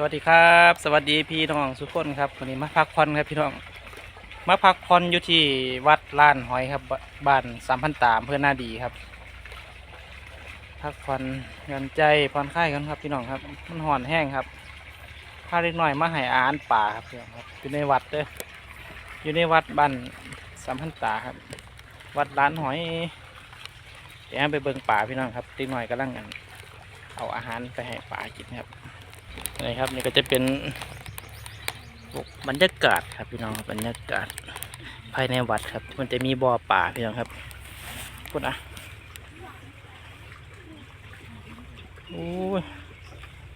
สวัสดีครับ สวัสดีพี่น้องทุกคนครับวันนี้มาพักผ่อนครับพี่น้องมาพักผ่อนอยู่ที่วัดล้านหอยครับบ้านสามพันตามเพื่อหน้าดีครับ พักผ่อนหย่อนใจผ่อนคลายกันครับพี่น้องครับมันห่อนแห้งครับพาเล็กน้อยมาให้อาหารป่าครับพี่น้องครับอยู่ในวัดเด้ออยู่ในวัดบ้านสามพันตาครับ วัดล้านหอยเดี๋ยวไปเบิ่งป่าพี่น้องครับเล็กน้อยกำลังกันเอาอาหารไปให้ป่ากินครับ นี่ครับนี่ก็จะเป็นบรรยากาศครับพี่น้องบรรยากาศภายในวัดครับ มันจะมีบ่อป่าพี่น้องครับพูดนะโอ้ย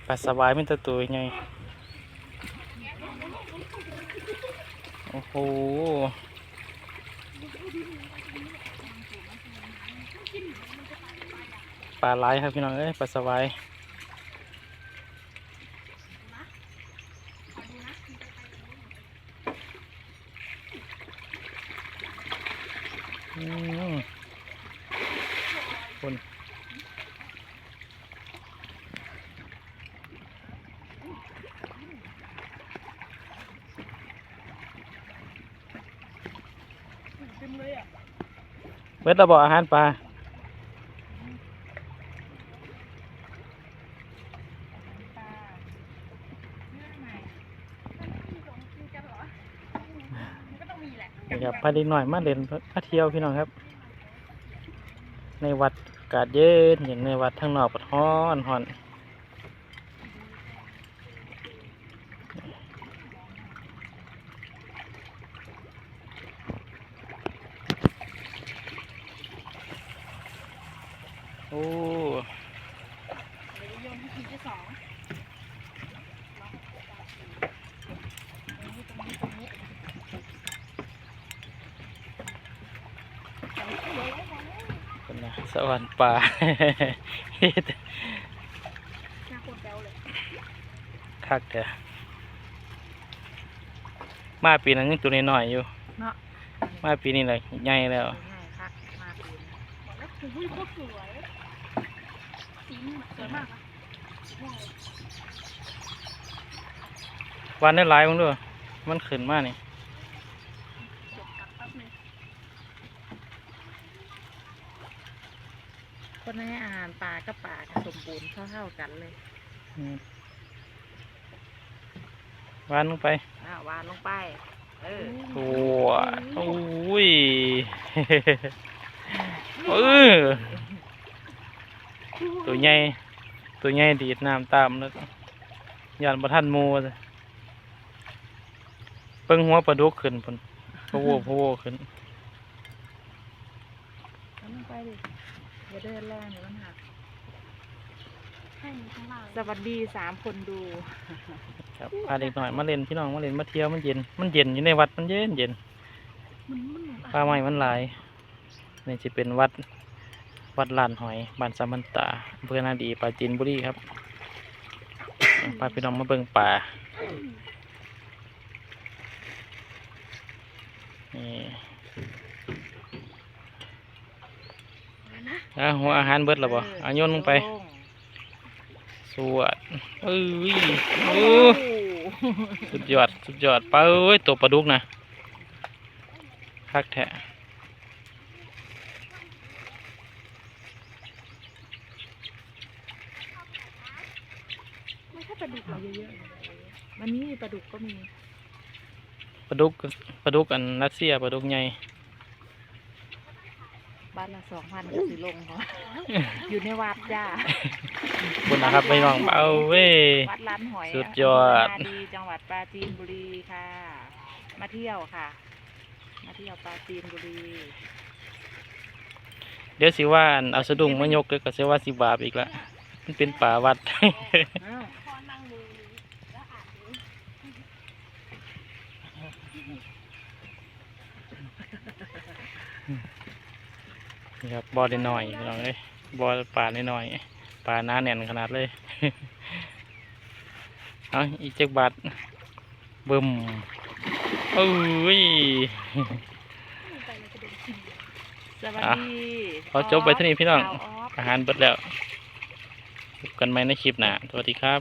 ปลาสวายมันตัวตัวยังไงโอ้โหปลาไหลครับพี่น้องเอ้ยปลาสายอื คนเวทระบอกอาหารปลา นี่ครับพาเด็กหน่อยมาเล่นมาเที่ยวพี่น้องครับ ในวัดกาศเย็นอย่างในวัดทางนอกปดฮ้อนฮ้อนโอ้ โยนที่ทีที่สองตรงนี้ตรงนี้ตรงนี้ตรงนี้เดี๋ยวไว้ก่อนนะ คนนะ สวรรค์ป่าเฮ็ดหน้าโคตรแบ๊วเลยคักเถอะมาปีนั้นยังตัวน้อยๆอยู่ เนาะมาปีนี้เลยใหญ่แล้ว ง่ายค่ะมาปีนบอกแล้วคือโคตรสวยสีมันสวยมากอะว้าววันได้หลายมั้งด้วยมันขึ้นมานี่ จบกลับแป๊บนึง คนให้อาหารปลากับปลาก็สมบูรณ์เท่าๆกันเลยอืมวันลงไปอ่าวานลงไป เออตัวโอ้ยเออตัวใหญ่ตัวใหญ่ดีดน้ำตามแล้วยานประทันหมูเลยเปิ้งหัวปลาดุกขึ้นพุ่นพะโวพะโวขึ้นเอาลงไปดิ อย่าเดินแรงเดี๋ยวมันหักให้มีข้างล่างสวัสดีสามคนดู ครับพาเด็กหน่อยมาเล่นพี่น้องมาเล่นมาเที่ยวมันเย็น มันเย็นอยู่ในวัดมันเย็นเย็นมันมันปลาไม้มันหลายนี่จะเป็นวัดวัดลานหอยบ้านสามันตาอำเภอนาดีปราจีนบุรีครับพาพี่น้องมาเบิ่งป่านี่ อะหัวอาหารเบิดแล้วบ่อาโยนลงไป สวดเอ้ยโอ้สุดยอด สุดยอดปลาเอ้ยตัวปลาดุกนะคักแท้ไม่ใช่ปลาดุกเหรอเยอะๆวันนี้ปลาดุกก็มีปลาดุกปลาดุกอันรัสเซียปลาดุกใหญ่ บ้านละสองพันก็สิลงเขาอยู่ในวัดจ้าคุณนะครับไม่ลองเอาเว้ยวัดร้านหอยสุดยอดำเภนาดีจังหวัดปราจีนบุรีค่ะ มาเที่ยวค่ะ มาเที่ยวปราจีนบุรี เดี๋ยวสิว่าอันเอาสะดุ้งมายกเลยก็สิว่าสิบาปอีกละมันเป็นป่าวัดอ้าวพอ นั่งดูแล้วอ่านดูนี่ครับบ่อได้หน่อยพี่น้องเอ้ยบ่อป่าได้หน่อยๆป่าหน้าแน่นขนาดเลยเอาอีกเจ็กบาทบึมเอ้ยไปแล้วจะโดนกินสวัสอะดีขอจบไปเท่านี้พี่น้องสาวออฟอาหารเบิดแล้วพบกันใหม่ในคลิปหน้าสวัสดีครับ